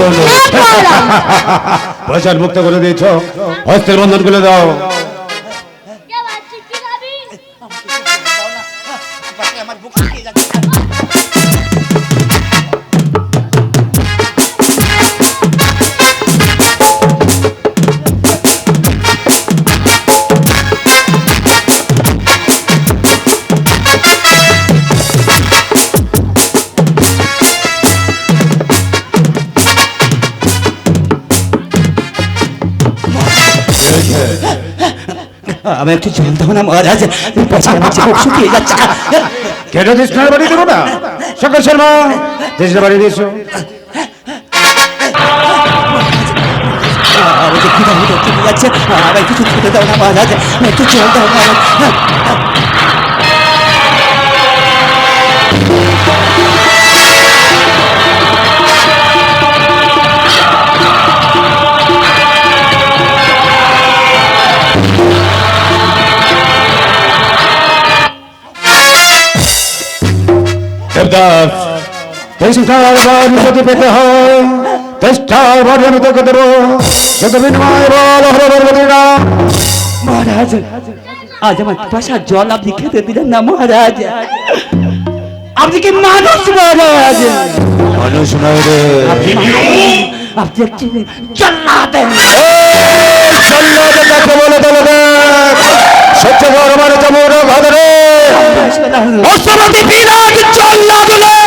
বলব? মুক্ত করে দিয়েছ। হস্তের বন্ধন করে দাও। আমি একটু দাও না মহারাজ শুকিয়ে যাচ্ছে কেন কৃষ্ণের বাড়ি দেবো না? সকাল শর্মা কৃষ্ণের বাড়ি দিয়েছ আমি যে খিদা খিদে যাচ্ছে। আমার কিছু খেতে দাও না মহারাজ একটু জল দাও মহারাজ। তেষ্টার বাড়ি যদি পেতে হয়। তেষ্টার বাড়ি আমি তোকে দেবো। যত বিনিময় বল হরবর্তী না মহারাজ আজ আমার পাশার জল আপনি খেতে দিলেন না মহারাজ। আপনি কি মানুষ মহারাজ? মানুষ নয় রে। আপনি একটি বলে দেখ সহ্য কর মানে চমর ভাদরে। অষ্টপতি বিরাট চল্লা তুলে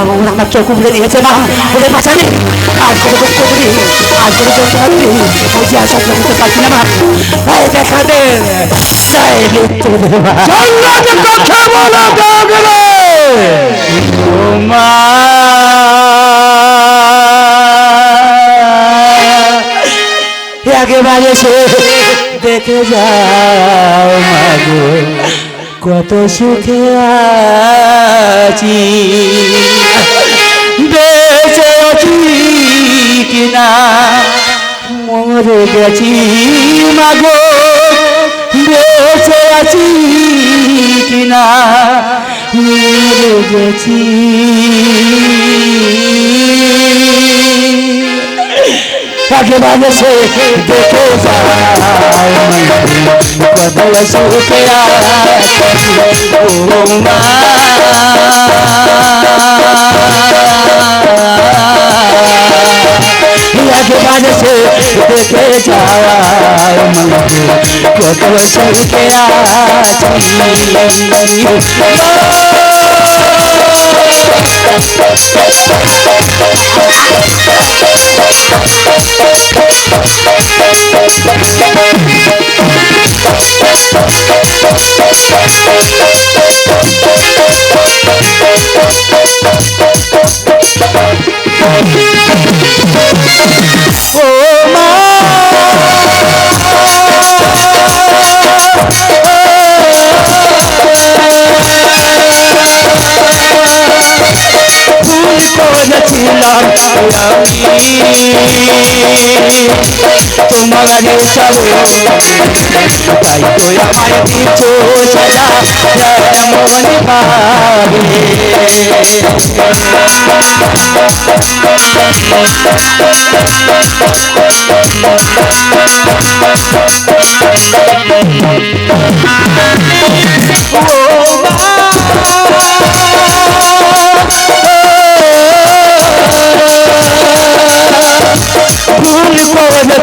আমার আমার চোখ উবড়ে দিয়েছে মা ওদের বাঁচানে আর করে দুঃখ করি আর করে যন্ত্রণা করি ওই যে আশা করতে পারছি না মা তাই দেখা দে তাই মৃত্যু কাকে বলে মা একেবারে সে দেখে যাও মাগো কত সুখে আছি। বেঁচে আছি কিনা? মরে গেছি মাগো। বেঁচে আছি কিনা? মরে গেছি। একেবারে সে দেখে যায়। কত সুখে আছি ও মা একেবারে সে দেখে যায় তোমার সব তাই তো আমার কিছু সাজা এমন ভাবে ভুল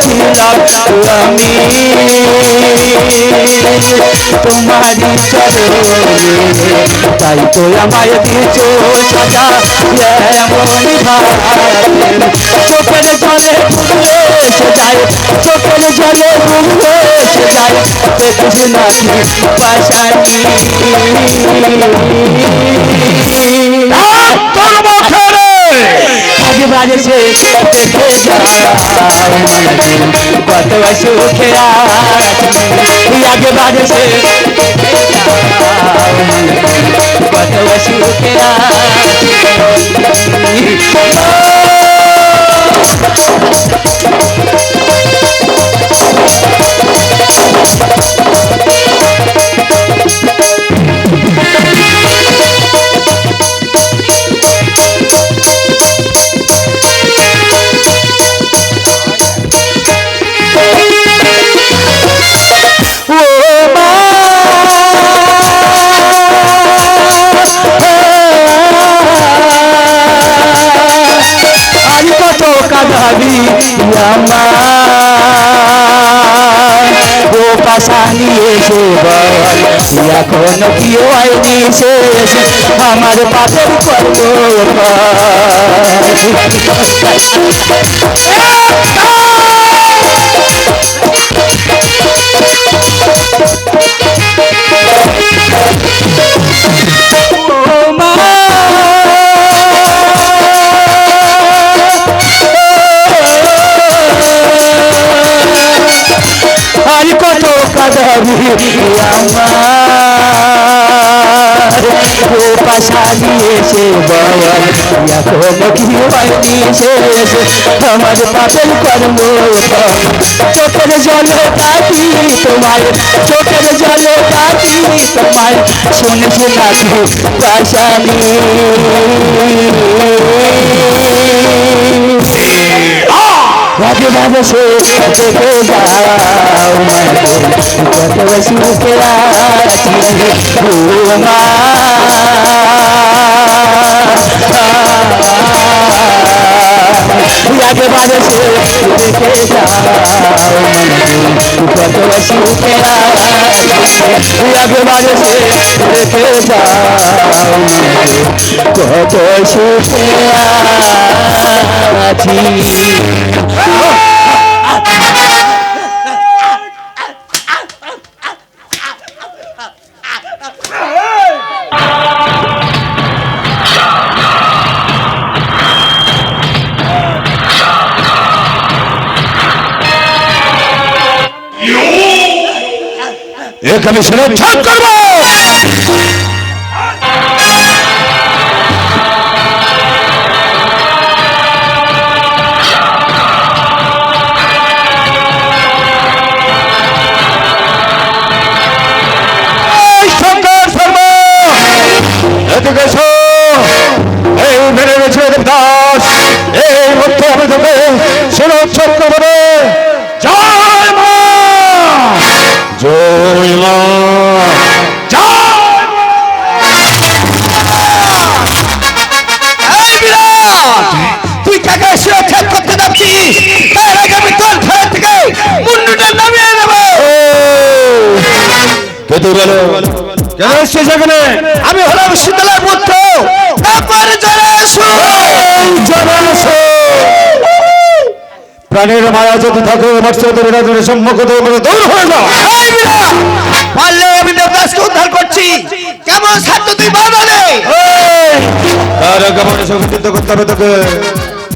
করেছিলাম আমি তাই তো আমায় দিয়েছ সাজা এমনই ভাবে চোখের জলে ডুবে এসে চোখের জলে ডুবে এসে যায় নাকি পাশানি বাজে সে যাও কত সুখে আগে বাজে সে কত সুখে ও এখন কি হয়নি শেষ আমার পাপের কর্ম কাদাবি আমার পাশা দিয়েছে বল এখন কি শেষ আমার পাপের কর্ম চোখের জলে কাটি তোমায় চোখের জলে কাটি তোমায় শুনে শোনাকি পাশানি রাজে রাজে সে দেখে যাও কত সুখে আছি ও মা কত সুখে আছি। রাজে রাজে সে দেখে যাও কত সুখে আছি। এক আমি শিরোচ্ছেদ করব এই শঙ্কর শর্মা এদিকে এসো এই মেরে গেছে দেবদাস এই মধ্য আমি তোকে শিরোচ্ছেদ করব সুরক্ষেত তার আগে আমি তোর ঘর থেকে মুন্ডুটা নামিয়ে নেব। কেন আমি হলাম শীতলার পুত্র। তারপর জলে আসো। প্রাণের মায়া যদি থাকে মৎস্যদের সম্মুখ দূর হয়ে যাও পারলে আমি দেবদাসকে উদ্ধার করছি। কেমন সাধ্য তুই বাধা দে তার মানুষ চিন্তা করতে হবে তোকে।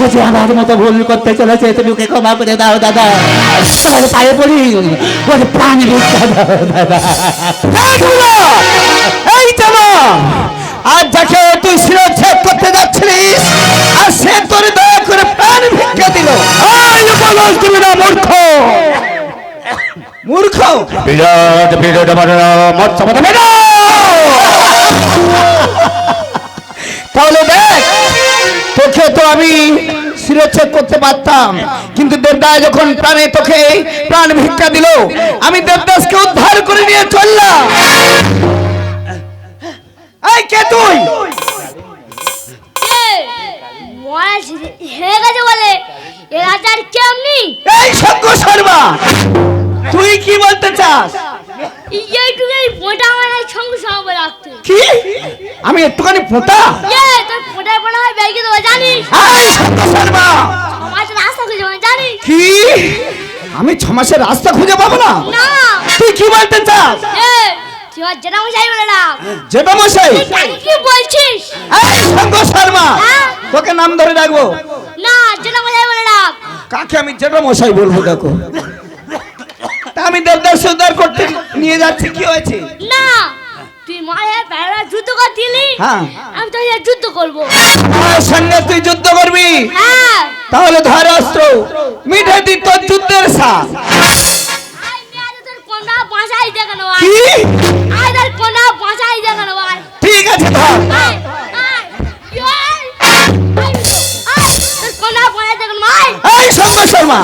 ও যে আমার মতো ভুল করতে চলেছে তুমি ওকে ক্ষমা করে দাও দাদা। তোমার পায়ে পড়ি ওর প্রাণ ভিক্ষা দাও দাদা। এই! এই যাকে তুই শিরোচ্ছেদ করতে যাচ্ছিলিস আর সে তোর দয়া করে প্রাণ ভিক্ষা দিল। তুমি না মূর্খ। মূর্খ। বিরাট বিরাট মতো তাহলে দেখ তোকে তো আমি শিরোচ্ছেদ করতে পারতাম। কিন্তু দেবদাস যখন প্রাণে তোকে প্রাণ ভিক্ষা দিল আমি দেবদাসকে উদ্ধার করে নিয়ে চললাম। এই কে তুই? হে- গেছে বলে। এ রাজার কেমনি এই শঙ্কর শর্মা তুই কি বলতে চাস? এইটুকু এই আমার সঙ্গে সঙ্গে রাখতে। কি? আমি একটুখানি ফোঁটা? বেরিয়ে দেবো জানিস? রাস্তা খুঁজে পাবো, জানিস? কি? আমি ছ মাসের রাস্তা খুঁজে পাবো না? না। তুই কি বলতে চাস? যেটা মশাই বলে যেটা মশাই কি বলছিস? এই শঙ্কর শর্মা হ্যাঁ? তোকে নাম ধরে ডাকবো না যেটা মশাই বলে কাকে আমি যেটা মশাই বলব দেখো? আমি দেবদাস উদ্ধার করতে নিয়ে যাচ্ছি কি হয়েছে? না। তুই মায়ের প্যারা যুদ্ধ করছিলি? হ্যাঁ। আমি তো যুদ্ধ করব। আমার সঙ্গে তুই যুদ্ধ করবি? হ্যাঁ। তাহলে ধর অস্ত্র। মিঠে দি তোর যুদ্ধের আয় ঠিক আছে ধর। এই শঙ্কর শর্মা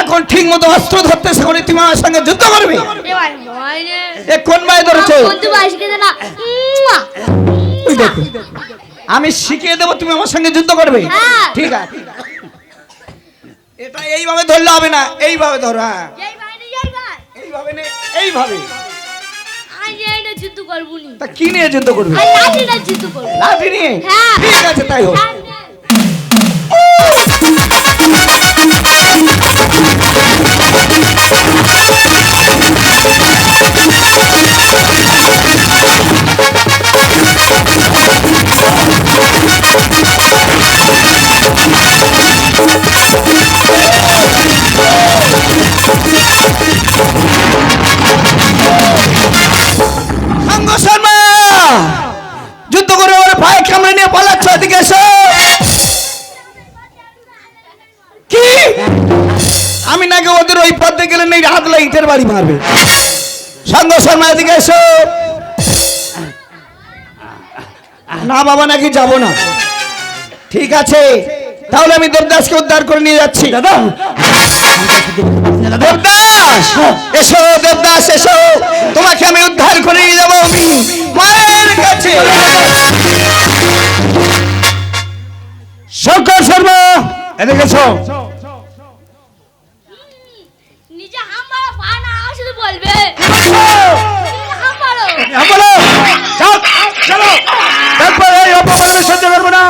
এখন ঠিক মতো অস্ত্র ধরতে শেখনি তুমি আমার সঙ্গে যুদ্ধ করবে? এ কোন মায়ে। ধরেছো আমি শিখিয়ে দেবো তুমি আমার সঙ্গে যুদ্ধ করবে। হ্যাঁ। ঠিক আছে। এটা এইভাবে ধরলে হবে না এইভাবে ধরো হ্যাঁ। এইভাবে এইভাবে। যুদ্ধ করব তা কি নিয়ে যুদ্ধ করবে? লাঠি নিয়ে? হ্যাঁ। ঠিক আছে তাই হোক। বাড়ি মারবে। সাঙ্গ শর্মা এদিকে এসো। না বাবা নাকি যাব না? ঠিক আছে তাহলে আমি দেবদাসকে উদ্ধার করে নিয়ে যাচ্ছি। দাদা। দেবদাস! এসো দেবদাস এসো। তোমাকে আমি উদ্ধার করে নিয়ে যাব আমি। মায়ের কাছে। শঙ্কর শর্মা! এদিকে এসো। বলবে? হ্যাঁ, বলো চলো। তারপর এই অপমান আমি সহ্য করব না।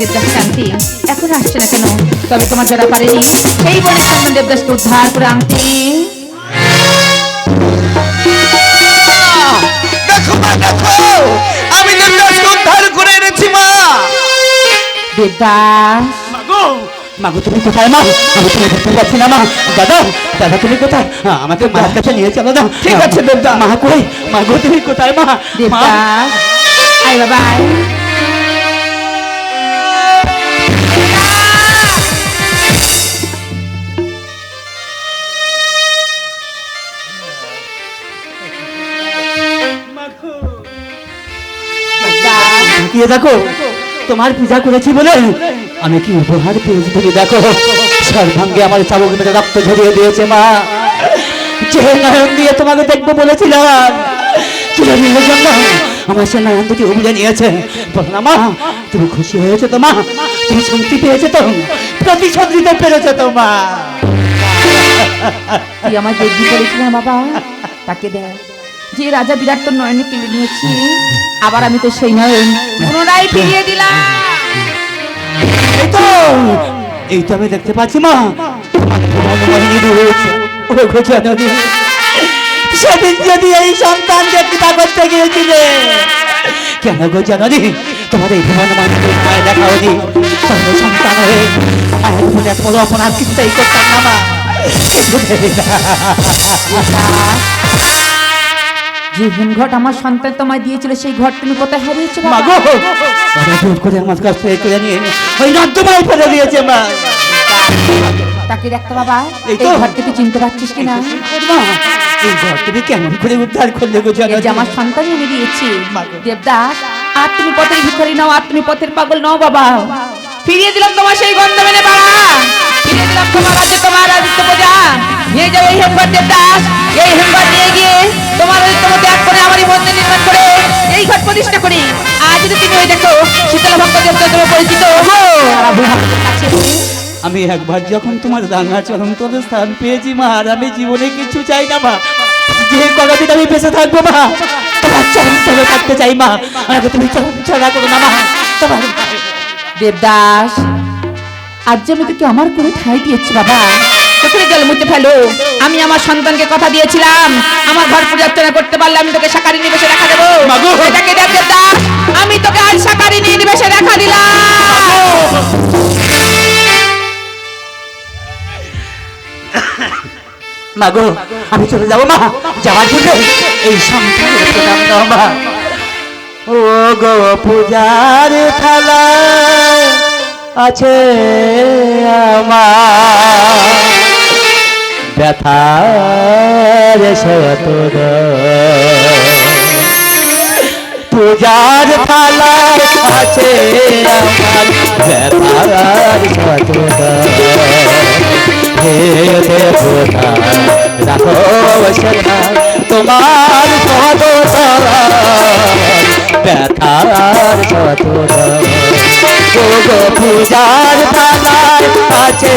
দেবদাস এখন আসছে না কেন? তবে তোমার যারা পারেনি সেই বলে দেবদাসকে উদ্ধার করে আনতে। দেবদাস মাগো। মাগো তুমি কোথায় মা? আমি তুমি দেখতে পাচ্ছি না মা। দাদা দাদা তুমি কোথায়? আমাকে মার কাছে নিয়ে চলো না। ঠিক আছে, দেবদা। মা কই? মাগো তুমি কোথায় মা? দেবদাস আয় বাবা তাকিয়ে দেখো। তোমার পূজা করেছি বলে আমি কি উপহার পেয়েছি তুমি দেখো। সর্বাঙ্গে আমার চাবুক মেরে রক্ত ঝরিয়ে দিয়েছে মা। যে দিয়ে তোমাকে দেখব বলেছিলাম। আমার সে নয়ন দুটি উবলে নিয়েছে। বলো মা, তুমি খুশি হয়েছে তো মা? তুমি শান্তি পেয়েছে তো? প্রতিশোধ দিতে পেরেছে তো মা? তুই আমার দেবী করেছিল না বাবা। তাকে দেখ। যে রাজা বিরাট তোর নয়নে কিনে নিয়েছি। আবার আমি তো সেই নয় পুনরায় ফিরিয়ে দিলাম। এই তো এই তো আমি দেখতে পাচ্ছি মা। সেদিন যদি এই সন্তানকে পিতা করতে গিয়েছিলে কেন গো জননী তোমার এই ভুবন মানুষের দেখা তাহলে সন্তান হয়ে মায়ের মনে এক বড় অপরাধ চিন্তাই করতাম না মা। যে হিমঘট আমার সন্তান তোমায় দিয়েছিল সেই ঘর তুমি কোথায় হারিয়েছো মা বাবা গো জোর করে আমার কাছ থেকে তুলে নিয়ে ওই নর্দমায় ফেলে দিয়েছে মা। তাকে দেখতে বাবা এই। ঘরকে তুই চিনতে পারছিস কিনা মা এই ঘর তুমি কেমন করে উদ্ধার করলে গো যে আমার সন্তানই আমি দিয়েছি। দেবদাস আর তুমি পথের ভিখারি নাও আর তুমি পথের পাগল নাও বাবা। ফিরিয়ে দিলাম তোমার সেই গন্ধ মেনে পাড়া ফিরিয়ে দিলাম তোমার রাজ্যে তোমার রাজত্ব প্রজা। নিয়ে যাও এই এই হেমঘর নিয়ে গিয়ে তোমার ত্যাগ করে আমারই মন্দির নির্মাণ করে এই ঘর প্রতিষ্ঠা করি। আজ যদি তুমি ওই দেখো শীতলা পরিচিত আমি একবার যখন তোমার রাঙা চরম তোর স্থান পেয়েছি মা আর আমি জীবনে কিছু চাই না মা। যে কদিন আমি বেঁচে থাকব মা তোমার চরম চলে থাকতে চাই মা। আমাকে তুমি চরম ছাড়া করো না মা তোমার দেবদাস আজ যে আমি তোকে আমার করে ঠাই দিয়েছি বাবা। চোখের জল মুছে ফেলো? আমি আমার সন্তানকে কথা দিয়েছিলাম। আমার ঘর পরিচালনা করতে পারলে আমি তোকে সাকারি নিবেশে দেখা দেবো। এটাকে দেখ দেবদাস আমি তোকে আজ সাকারি নিবেশে দেখা দিলাম। মা গো আমি চলে যাব মা। যাওয়ার জন্য এই সন্তানের প্রণাম দাও মা। ও গো পূজার থালা আছে আমার ব্যথার শতর পূজার থালা আছে আমার ব্যথার শতর হে দেবতা রাখো তোমার ব্যথার পূজার থালার আমার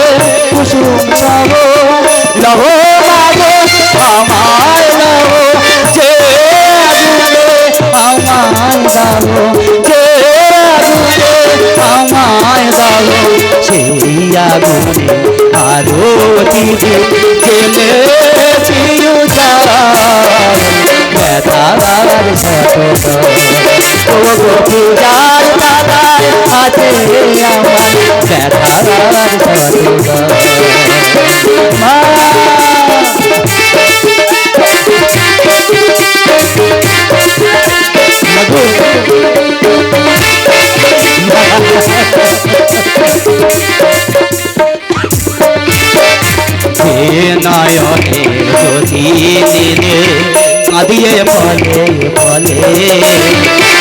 লহ মাগো আমায় লহ, যে আগুনে আমায় দাও যে আগুনে আমায় দাও সেই আগুনে আরও দিদি গেলে চিউ ব্যথার শত ও গো পূজার দাদার আছে আমার ব্যথার শত মা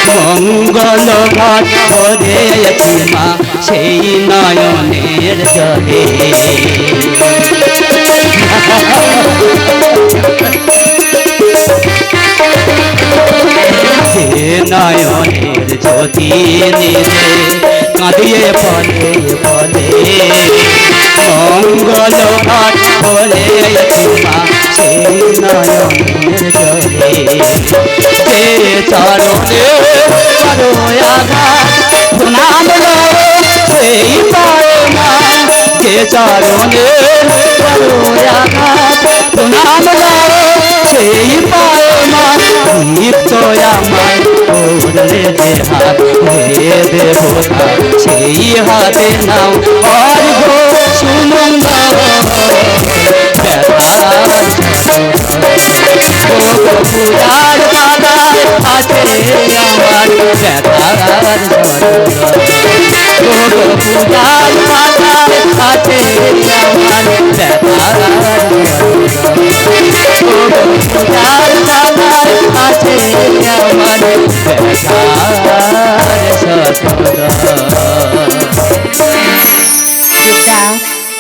মঙ্গল ঘট ভরেছি মা সেই নয়নের জলে নয়নের জ্যোতি নিলে কাঁদিয়ে বলে বলে মঙ্গল ঘট বলে চরণে করো আঘাত। প্রণাম সেই পায় মা যে চরণে করো আঘাত। প্রণাম সেই পায় মা দীপ্ত আমায় করলে যে হাত, হে দেবতা, সেই হাতে নাও। অর্ঘ সুমঙ্গল কাটে আমার ব্যথার ছোট পূজার পাতায় কাটে আমার ব্যথার ছোট পূজার পাতায় কাটে আমার ব্যথার সততা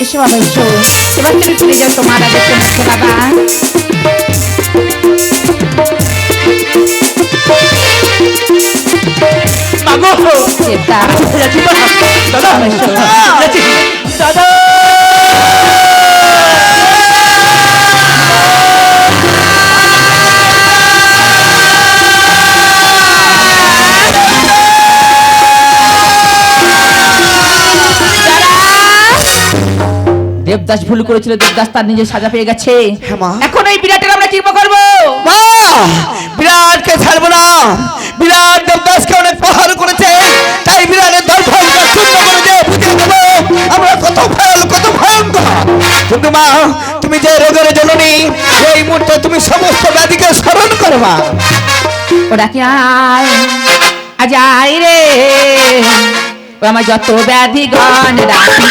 Este é o Abajur. Você vai querer que eu tomar a determinação da barra? যাচ্ছি দাদা দাদা দেবদাস ভুল করেছিল দেবদাস তার নিজের সাজা পেয়ে গেছে। হ্যাঁ, এখন এই বিরাটের আমরা কি করব। মা! বিরাটকে ছাড়বো না। বিরাট দেবদাসকে অনেক প্রহার করেছে। তাই বিরাটের দর্পণকে শূন্য করে দিয়ে বুঝিয়ে দেবো। আমরা কত ভয়াল, কত ভয়ঙ্কর। কিন্তু মা, তুমি যে রোগের জননী, এই মুহূর্তে তুমি সমস্ত ব্যাধিকে স্মরণ করো মা। ওরা কি আজ আয় রে? আমার যত ব্যাধি গণ রাখি।